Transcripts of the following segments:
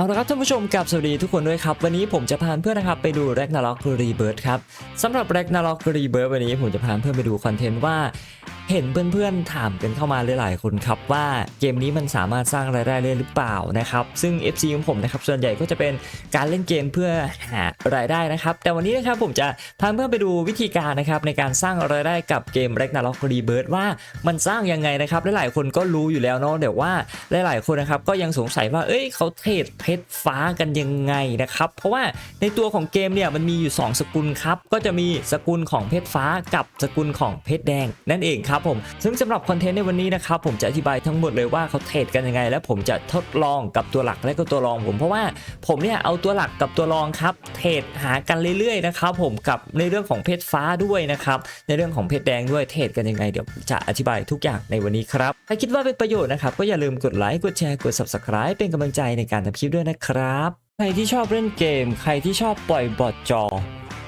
เอาละครับท่านผู้ชมกับสวัสดีทุกคนด้วยครับ วันนี้ผมจะพาเพื่อนนะครับไปดู Ragnarok Rebirth ครับสำหรับ Ragnarok Rebirth วันนี้ผมจะพาเพื่อนไปดูคอนเทนต์ว่า เห็นเพื่อนๆถามกันเข้ามาหลายๆคนครับว่าเกมนี้มันสามารถสร้างรายได้ได้หรือเปล่านะครับซึ่ง FC ของผมนะครับส่วนใหญ่ก็จะเป็นการเล่นเกมเพื่อหารายได้นะครับแต่วันนี้นะครับผมจะพาเพื่อนไปดูวิธีการนะครับในการสร้างรายได้กับเกม Ragnarok Rebirth ว่ามันสร้างยังไงนะครับหลายๆคนก็รู้อยู่แล้วเนาะเดี๋ยวว่าหลายๆคนนะครับก็ยังสงสัยว่าเอ้ยเขาเทรดชรฟ้ากันยังไงนะครับ เพราะว่าในตัวของเกมเนี่ยมันมีอยู่ 2 สกุลครับ ก็จะมีสกุลของเพชรฟ้ากับสกุลของเพชรแดงนั่นเองครับผม ซึ่งสำหรับคอนเทนต์ในวันนี้นะครับผมจะอธิบายทั้งหมดเลยว่าเขาเทรดกันยังไง และผมจะทดลองกับตัวหลักและก็ตัวรองผมเพราะว่าผมเนี่ยเอาตัวหลักกับตัวรองครับเทรดหากันเรื่อยๆนะครับผมกับในเรื่องของเพชรฟ้าด้วยนะครับในเรื่องของเพชรแดงด้วยเทรดกันยังไงเดี๋ยวจะอธิบายทุกอย่างในวันนี้ครับถ้าคิดว่าเป็นประโยชน์นะครับก็อย่าลืมกดไลค์กดแชร์กด subscribe เป็นกำลังใจในการทำคลิปด้วยนะครับ ใครที่ชอบเล่นเกม ใครที่ชอบปล่อยบอทจอ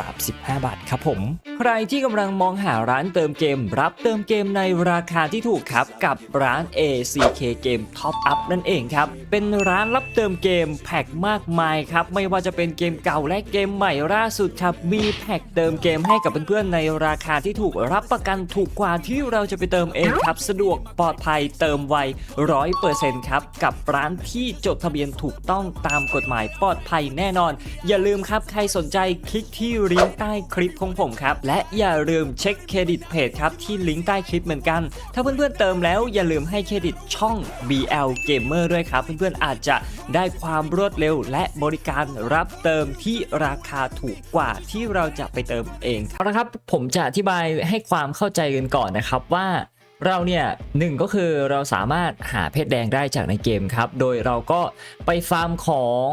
35 บาทครับผม ใครที่กำลังมองหาร้านเติมเกม รับเติมเกมในราคาที่ถูกครับ กับร้าน ACK Game Top Up นั่นเองครับ เป็นร้านรับเติมเกมแพ็คมากมายครับ ไม่ว่าจะเป็นเกมเก่าและเกมใหม่ล่าสุดครับ มีแพ็คเติมเกมให้กับเพื่อนๆในราคาที่ถูกรับประกันถูกกว่าที่เราจะไปเติมเองครับ สะดวกปลอดภัยเติมไวร้อยเปอร์เซ็นต์ครับกับร้านที่จดทะเบียนถูกต้องตามกฎหมายปลอดภัยแน่นอน อย่าลืมครับใครสนใจคลิกที่ลิงก์ใต้คลิปของผมครับ และอย่าลืมเช็คเครดิตเพจครับที่ลิงก์ใต้คลิปเหมือนกัน ถ้าเพื่อนๆเติมแล้วอย่าลืมให้เครดิตช่อง BL Gamer ด้วยครับ เพื่อนๆอาจจะได้ความรวดเร็ว และบริการรับเติมที่ราคาถูกกว่าที่เราจะไปเติมเองเอาละครับ ผมจะอธิบายให้ความเข้าใจกันก่อนนะครับว่าเราเนี่ยหนึ่งก็คือเราสามารถหาเพชรแดงได้จากในเกมครับ โดยเราก็ไปฟาร์มของ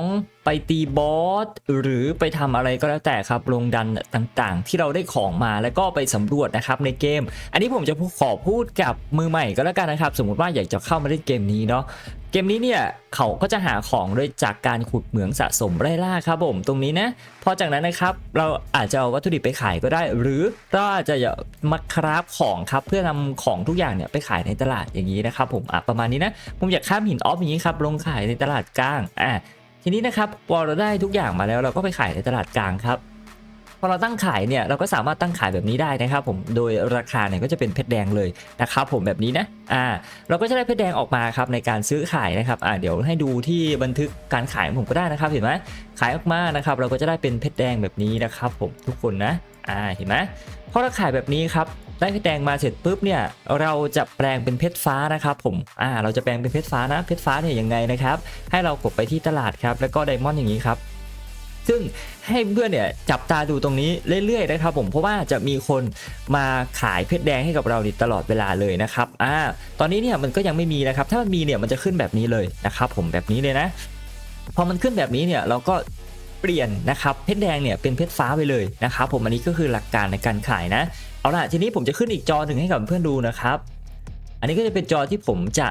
ไปตีบอสหรือไปทำอะไรก็แล้วแต่ครับลงดันต่างๆ ที่เราได้ของมาแล้วก็ไปสำรวจนะครับในเกม อันนี้ผมจะขอพูดกับมือใหม่ก็แล้วกันนะครับ สมมุติว่าอยากจะเข้ามาเล่นเกมนี้เนาะเกมนี้เนี่ยเขาก็จะหาของโดยจากการขุดเหมืองสะสมไร่ล่าครับผมตรงนี้นะพอจากนั้นนะครับเราอาจจะเอาวัตถุดิบไปขายก็ได้ หรือเราอาจจะมาคราฟของครับเพื่อนำของทุกอย่างเนี่ยไปขายในตลาดอย่างนี้นะครับผมอะประมาณนี้นะผมอยากข้ามหินออฟอย่างนี้ครับลงขายในตลาดกลางอะ ทีนี้นะครับพอเราได้ทุกอย่างมาแล้วเราก็ไปขายในตลาดกลางครับพอเราตั้งขายเนี่ยเราก็สามารถตั้งขายแบบนี้ได้นะครับ ผมโดยราคาเนี่ยก็จะเป็นเพชรแดงเลยนะครับ ผมแบบนี้นะอ่าเราก็จะได้เพชรแดงออกมาครับในการซื้อขายนะครับอ่าเดี๋ยวให้ดูที่บันทึกการขายของผมก็ได้นะครับเห็นไหมขายออกมานะครับ เราก็จะได้เป็นเพชรแดงแบบนี้นะครับ ผมทุกคนนะอ่าเห็นไหมพอเราขายแบบนี้ครับ ได้เพชรแดงมาเสร็จปุ๊บเนี่ยเราจะแปลงเป็นเพชรฟ้านะครับผมอ่าเราจะแปลงเป็นเพชรฟ้านะเพชรฟ้าเนี่ยยังไงนะครับ ให้เรากดไปที่ตลาดครับแล้วก็ไดมอนด์อย่างนี้ครับซึ่งให้เพื่อนเนี่ยจับตาดูตรงนี้เรื่อยๆนะครับผมเพราะว่าจะมีคนมาขายเพชรแดงให้กับเราตลอดเวลาเลยนะครับอ่าตอนนี้เนี่ยมันก็ยังไม่มีนะครับ ถ้ามันมีเนี่ยมันจะขึ้นแบบนี้เลยนะครับผมแบบนี้เลยนะพอมันขึ้นแบบนี้เนี่ยเราก็ เปลี่ยนนะครับเพชรแดงเนี่ยเป็นเพชรฟ้าไปเลยนะครับผมอันนี้ก็คือหลักการในการขายนะ เอาล่ะทีนี้ผมจะขึ้นอีกจอหนึ่งให้กับเพื่อนดูนะครับ อันนี้ก็จะเป็นจอที่ผมจะ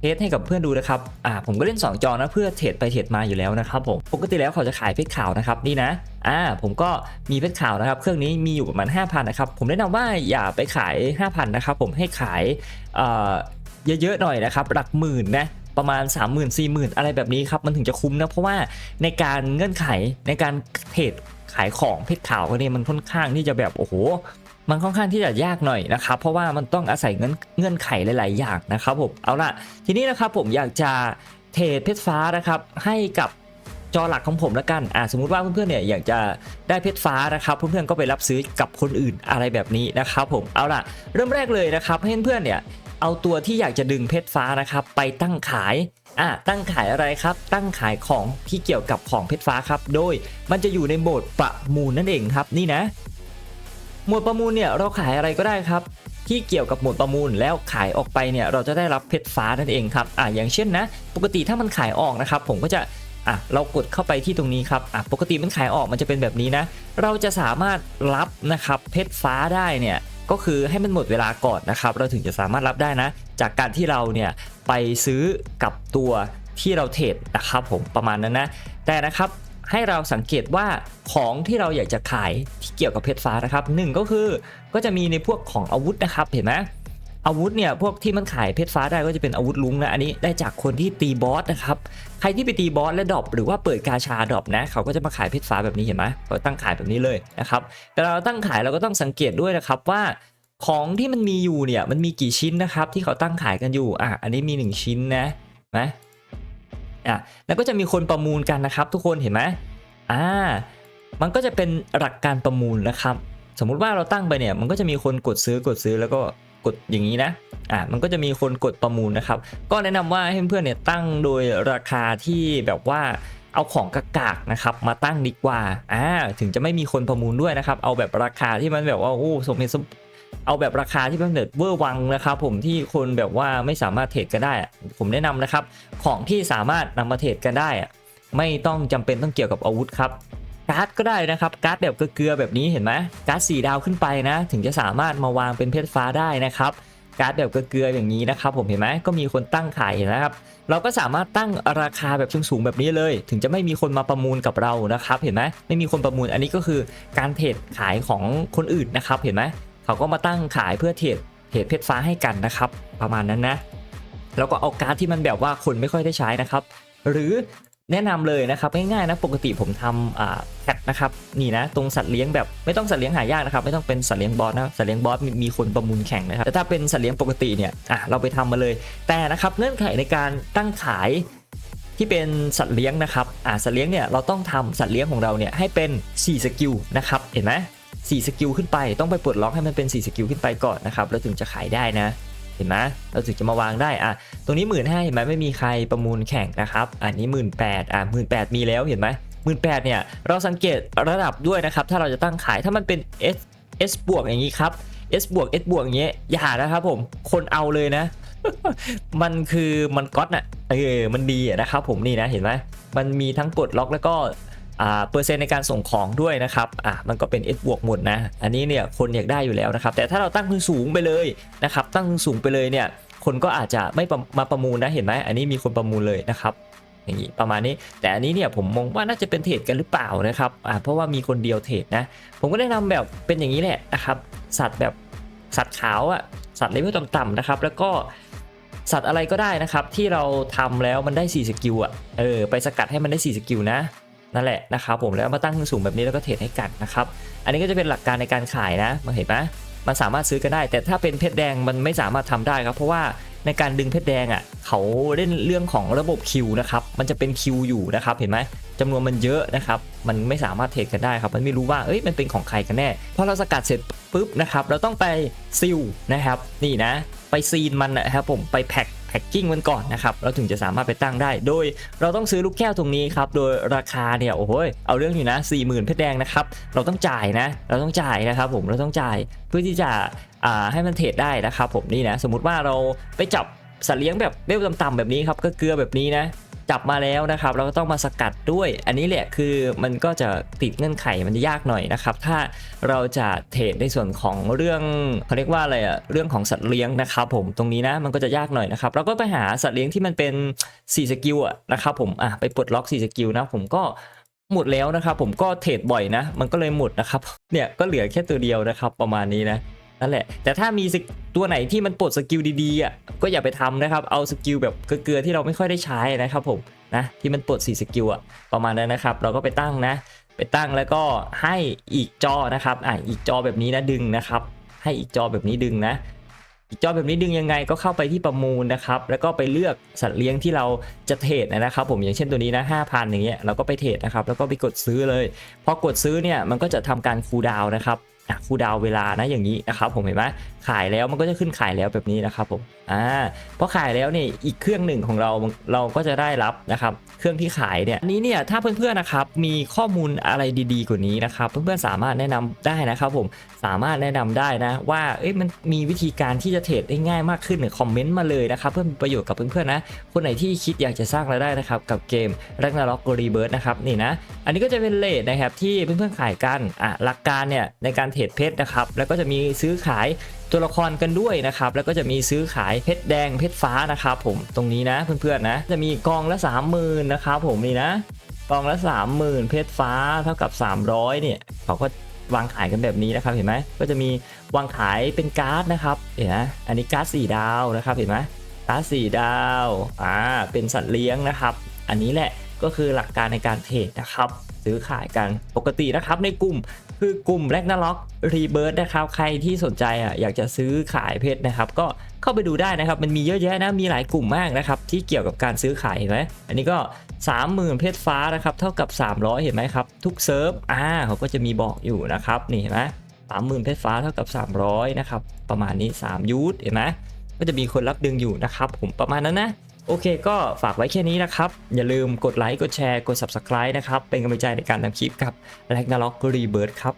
เทสให้กับเพื่อนดูนะครับ อ่า ผมก็เล่น 2 จอนะเพื่อเทรดไปเทรดมาอยู่แล้วนะครับผม ปกติแล้วเขาจะขายเพชรขาวนะครับนี่นะ อ่า ผมก็มีเพชรขาวนะครับ เครื่องนี้มีอยู่ประมาณ5,000นะครับ ผมแนะนำว่าอย่าไปขาย 5,000นะครับผมให้ขายเอ่อเยอะๆหน่อยนะครับ หลักหมื่นนะ ประมาณ 3 0 0 0 0 4 0,000 อะไรแบบนี้ครับ มันถึงจะคุ้มนะ เพราะว่าในการเงื่อนไขในการเทรดขายของเพชรขาวเนี่ยมันค่อนข้างที่จะแบบโอ้โหมันค่อนข้างที่จะยากหน่อยนะครับ เพราะว่ามันต้องอาศัยเงื่อนเงื่อนไขหลาย ๆ อย่างนะครับผมเอาล่ะทีนี้นะครับผมอยากจะเทรดเพชรฟ้านะครับให้กับจอหลักของผมละกันอ่าสมมุติว่าเพื่อนๆเนี่ยอยากจะได้เพชรฟ้านะครับเพื่อนๆก็ไปรับซื้อกับคนอื่นอะไรแบบนี้นะครับผมเอาล่ะเริ่มแรกเลยนะครับให้เพื่อนๆเนี่ย เอาตัวที่อยากจะดึงเพชรฟ้านะครับ ไปตั้งขายอะตั้งขายอะไรครับ ตั้งขายของที่เกี่ยวกับของเพชรฟ้าครับ โดยมันจะอยู่ในโหมดประมูลนั่นเองครับนี่นะ หมวดประมูลเนี่ยเราขายอะไรก็ได้ครับ ที่เกี่ยวกับหมวดประมูลแล้วขายออกไปเนี่ยเราจะได้รับเพชรฟ้านั่นเองครับอะอย่างเช่นนะ ปกติถ้ามันขายออกนะครับ ผมก็จะอะเรากดเข้าไปที่ตรงนี้ครับอะปกติมันขายออกมันจะเป็นแบบนี้นะ เราจะสามารถรับนะครับเพชรฟ้าได้เนี่ย ก็คือให้มันหมดเวลาก่อนนะครับ เราถึงจะสามารถรับได้นะ จากการที่เราเนี่ยไปซื้อกับตัวที่เราเทรดนะครับผมประมาณนั้นนะ แต่นะครับให้เราสังเกตว่าของที่เราอยากจะขายที่เกี่ยวกับเพชรฟ้านะครับหนึ่งก็คือก็จะมีในพวกของอาวุธนะครับเห็นไหม อาวุธเนี่ยพวกที่มันขายเพชรฟ้าได้ก็จะเป็นอาวุธลุงนะอันนี้ได้จากคนที่ตีบอสนะครับใครที่ไปตีบอสและดรอปหรือว่าเปิดกาชาดรอปนะเขาก็จะมาขายเพชรฟ้าแบบนี้เห็นไหมเขาตั้งขายแบบนี้เลยนะครับแต่เราตั้งขายเราก็ต้องสังเกตด้วยนะครับว่าของที่มันมีอยู่เนี่ยมันมีกี่ชิ้นนะครับที่เขาตั้งขายกันอยู่อะอันนี้มี 1 ชิ้นนะนะอะแล้วก็จะมีคนประมูลกันนะครับ ทุกคนเห็นไหมอ่ามันก็จะเป็นหลักการประมูลนะครับ สมมุติว่าเราตั้งไปเนี่ยมันก็จะมีคนกดซื้อกดซื้อแล้วก็ ดอย่างนี้นะอะมันก็จะมีคนกดประมูลนะครับ ก็แนะนำว่าให้เพื่อนเนี่ยตั้งโดยราคาที่แบบว่าเอาของกากากนะครับมาตั้งดีกว่าอ่าถึงจะไม่มีคนประมูลด้วยนะครับ เอาแบบราคาที่มันแบบว่าโอ้สมเหตุสมเอาแบบราคาที่มันแบบเวอร์วังนะครับ ผมที่คนแบบว่าไม่สามารถเทรดกันได้ ผมแนะนำนะครับ ของที่สามารถนำมาเทรดกันได้ ไม่ต้องจำเป็นต้องเกี่ยวกับอาวุธครับ การ์ดก็ได้นะครับการ์ดแบบเกลือแบบนี้เห็นไหมการ์ดสีดาวขึ้นไปนะ ถึงจะสามารถมาวางเป็นเพชรฟ้าได้นะครับการ์ดแบบเกลืออย่างนี้นะครับผมเห็นไหมก็มีคนตั้งขายเห็นะครับ เราก็สามารถตั้งราคาแบบสูงๆแบบนี้เลย ถึงจะไม่มีคนมาประมูลกับเรานะครับเห็นไหมไม่มีคนประมูลอันนี้ก็คือการเทรดขายของคนอื่นนะครับเห็นไหมเขาก็มาตั้งขายเพื่อเทรดเทรดเพชรฟ้าให้กันนะครับ ประมาณนั้นนะแล้วก็เอาการ์ดที่มันแบบว่าคนไม่ค่อยได้ใช้นะครับหรือ แนะนำเลยนะครับง่ายๆนะปกติผมทำอ่าแคทนะครับนี่นะตรงสัตว์เลี้ยงแบบไม่ต้องสัตว์เลี้ยงหายากนะครับไม่ต้องเป็นสัตว์เลี้ยงบอสนะสัตว์เลี้ยงบอสมีคนประมูลแข่งนะครับแต่ถ้าเป็นสัตว์เลี้ยงปกติเนี่ยอะเราไปทำมาเลย แต่นะครับเงื่อนไขในการตั้งขายที่เป็นสัตว์เลี้ยงนะครับอ่าสัตว์เลี้ยงเนี่ยเราต้องทำสัตว์เลี้ยงของเราเนี่ยให้เป็น 4 สกิลนะครับเห็นไหม4สกิลขึ้นไปต้องไปปลดล็อกให้มันเป็น 4 สกิลขึ้นไปก่อนนะครับแล้วถึงจะขายได้นะ เห็นไหมเราถึงจะมาวางได้อะตรงนี้หมื่นห้าเห็นไหมไม่มีใครประมูลแข่งนะครับ อันนี้หมื่นแปดอะหมื่นแปดมีแล้วเห็นไหมหมื่นแปดเนี่ยเราสังเกตระดับด้วยนะครับ ถ้าเราจะตั้งขายถ้ามันเป็น S S บวกอย่างนี้ครับ S บวก S บวกอย่างเงี้ยอย่านะครับผมคนเอาเลยนะ มันคือมันก๊อตน่ะเออมันดีนะครับผมนี่นะเห็นไหมมันมีทั้งปลดล็อกแล้วก็ เปอร์เซ็นต์ในการส่งของด้วยนะครับอะมันก็เป็น S บวกหมดนะ อันนี้เนี่ยคนอยากได้อยู่แล้วนะครับ แต่ถ้าเราตั้งคืนสูงไปเลยนะครับ ตั้งคืนสูงไปเลยเนี่ย คนก็อาจจะไม่มาประมูลนะเห็นไหมอันนี้มีคนประมูลเลยนะครับอย่างนี้ประมาณนี้แต่อันนี้เนี่ยผมมองว่าน่าจะเป็นเทรดกันหรือเปล่านะครับอ่าเพราะว่ามีคนเดียวเทรดนะ ผมก็แนะนำแบบเป็นอย่างนี้แหละนะครับ สัตว์แบบสัตว์ขาวอะสัตว์เลเวลต่ำๆนะครับ แล้วก็สัตว์อะไรก็ได้นะครับ ที่เราทำแล้วมันได้4สกิลอะเออไปสกัดให้มันได้4สกิลนะ นั่นแหละนะครับผมแล้วมาตั้งสูงแบบนี้แล้วก็เทรดให้กันนะครับอันนี้ก็จะเป็นหลักการในการขายนะมาเห็นไหมมันสามารถซื้อกันได้ แต่ถ้าเป็นเพชรแดงมันไม่สามารถทำได้ครับ เพราะว่าในการดึงเพชรแดงอะเขาเล่นเรื่องของระบบคิวนะครับมันจะเป็นคิวอยู่นะครับเห็นไหมจำนวนมันเยอะนะครับมันไม่สามารถเทรดกันได้ครับมันไม่รู้ว่าเอ้ยมันเป็นของใครกันแน่พอเราสกัดเสร็จปุ๊บนะครับเราต้องไปซิลนะครับนี่นะ ไปซีนมันนะครับผมไปแพ็ค แพ็คกิ้งมันก่อนนะครับเราถึงจะสามารถไปตั้งได้ โดยเราต้องซื้อลูกแก้วตรงนี้ครับโดยราคาเนี่ยโอ้โหเอาเรื่องอยู่นะ40,000เพชรแดงนะครับเราต้องจ่ายนะ เราต้องจ่ายนะครับผมเราต้องจ่ายเพื่อที่จะให้มันเทรดได้นะครับผมนี่นะสมมุติว่าเราไปจับสัตว์เลี้ยงแบบเวลต่ำๆแบบนี้ครับก็เกลือแบบนี้นะ จับมาแล้วนะครับ เราก็ต้องมาสกัดด้วย อันนี้แหละคือมันก็จะติดเงื่อนไขมันจะยากหน่อยนะครับ ถ้าเราจะเทรดในส่วนของเรื่องเขาเรียกว่าอะไรอะเรื่องของสัตว์เลี้ยงนะครับ ผมตรงนี้นะมันก็จะยากหน่อยนะครับ เราก็ไปหาสัตว์เลี้ยงที่มันเป็น4สกิลอะนะครับ ผมอะไปปลดล็อก4สกิลนะผมก็หมดแล้วนะครับ ผมก็เทรดบ่อยนะ มันก็เลยหมดนะครับเนี่ยก็เหลือแค่ตัวเดียวนะครับ ประมาณนี้นะ นั่นแหละ แต่ถ้ามีสกตัวไหนที่มันปลดสกิลดีๆอะก็อย่าไปทำนะครับ เอาสกิลแบบเกลือๆที่เราไม่ค่อยได้ใช้นะครับผมนะที่มันปลด4สกิลอะประมาณนั้นนะครับ เราก็ไปตั้งนะ ไปตั้งแล้วก็ให้อีกจอนะครับอะอีกจอแบบนี้นะดึงนะครับ ให้อีกจอแบบนี้ดึงนะ อีกจอแบบนี้ดึงยังไงก็เข้าไปที่ประมูลนะครับ แล้วก็ไปเลือกสัตว์เลี้ยงที่เราจะเทรดนะครับ ผมอย่างเช่นตัวนี้นะ5,000อย่างเงี้ยเราก็ไปเทรดนะครับแล้วก็ไปกดซื้อเลยพอกดซื้อเนี่ยมันก็จะทำการคูลดาวน์นะครับ คูดาวเวลานะอย่างนี้นะครับผมเห็นไหมขายแล้วมันก็จะขึ้นขายแล้วแบบนี้นะครับผมอ่าพอขายแล้วเนี่ยอีกเครื่องหนึ่งของเราเราก็จะได้รับนะครับเครื่องที่ขายเนี่ยอันนี้เนี่ยถ้าเพื่อนๆนะครับมีข้อมูลอะไรดีๆกว่านี้นะครับเพื่อนๆสามารถแนะนำได้นะครับผมสามารถแนะนำได้นะว่าเอ้ยมันมีวิธีการที่จะเทรดได้ง่ายมากขึ้นคอมเมนต์มาเลยนะครับเพื่อเป็นประโยชน์กับเพื่อนๆนะคนไหนที่คิดอยากจะสร้างรายได้นะครับกับเกม Ragnarok Rebirth นะครับนี่นะอันนี้ก็จะเป็นเลทนะครับที่เพื่อนๆขายกันอะหลักการเนี่ยในการเทรดเพชรนะครับแล้วก็จะมีซื้อขายตัวละครกันด้วยนะครับแล้วก็จะมีซื้อขายเพชรแดงเพชรฟ้านะครับผมตรงนี้นะเพื่อนๆนะจะมีกองละ 30,000นะครับผมนี่นะกองละ 30,000 เพชรฟ้าเท่ากับ 300เนี่ยเขาก็วางขายกันแบบนี้นะครับเห็นไหมก็จะมีวางขายเป็นการ์ดนะครับเห็นไหมอันนี้การ์ด4ดาวนะครับเห็นไหมการ์ด4ดาวอ่าเป็นสัตว์เลี้ยงนะครับ อันนี้แหละก็คือหลักการในการเทรดนะครับ ซื้อขายกันปกตินะครับในกลุ่ม คือกลุ่มแรกนาล็อกรีเบิร์ดนะครับ ใครที่สนใจอะอยากจะซื้อขายเพชรนะครับ ก็เข้าไปดูได้นะครับ มันมีเยอะแยะนะ มีหลายกลุ่มมากนะครับ ที่เกี่ยวกับการซื้อขายเห็นไหมอันนี้ก็ 30,000 เพชรฟ้านะครับ เท่ากับ 300 เห็นไหมครับ ทุกเซิร์ฟอ่าเขาก็จะมีบอกอยู่นะครับนี่เห็นไหมสามหมื่นเพชรฟ้าเท่ากับ 300 นะครับ ประมาณนี้ 3 ยูทเห็นไหมก็จะมีคนรับดึงอยู่นะครับ ผมประมาณนั้นนะ โอเคก็ฝากไว้แค่นี้นะครับ อย่าลืมกดไลค์ กดแชร์ กด Subscribe นะครับ เป็นกำลังใจในการทำคลิปกับ Ragnarok Rebirth ครับ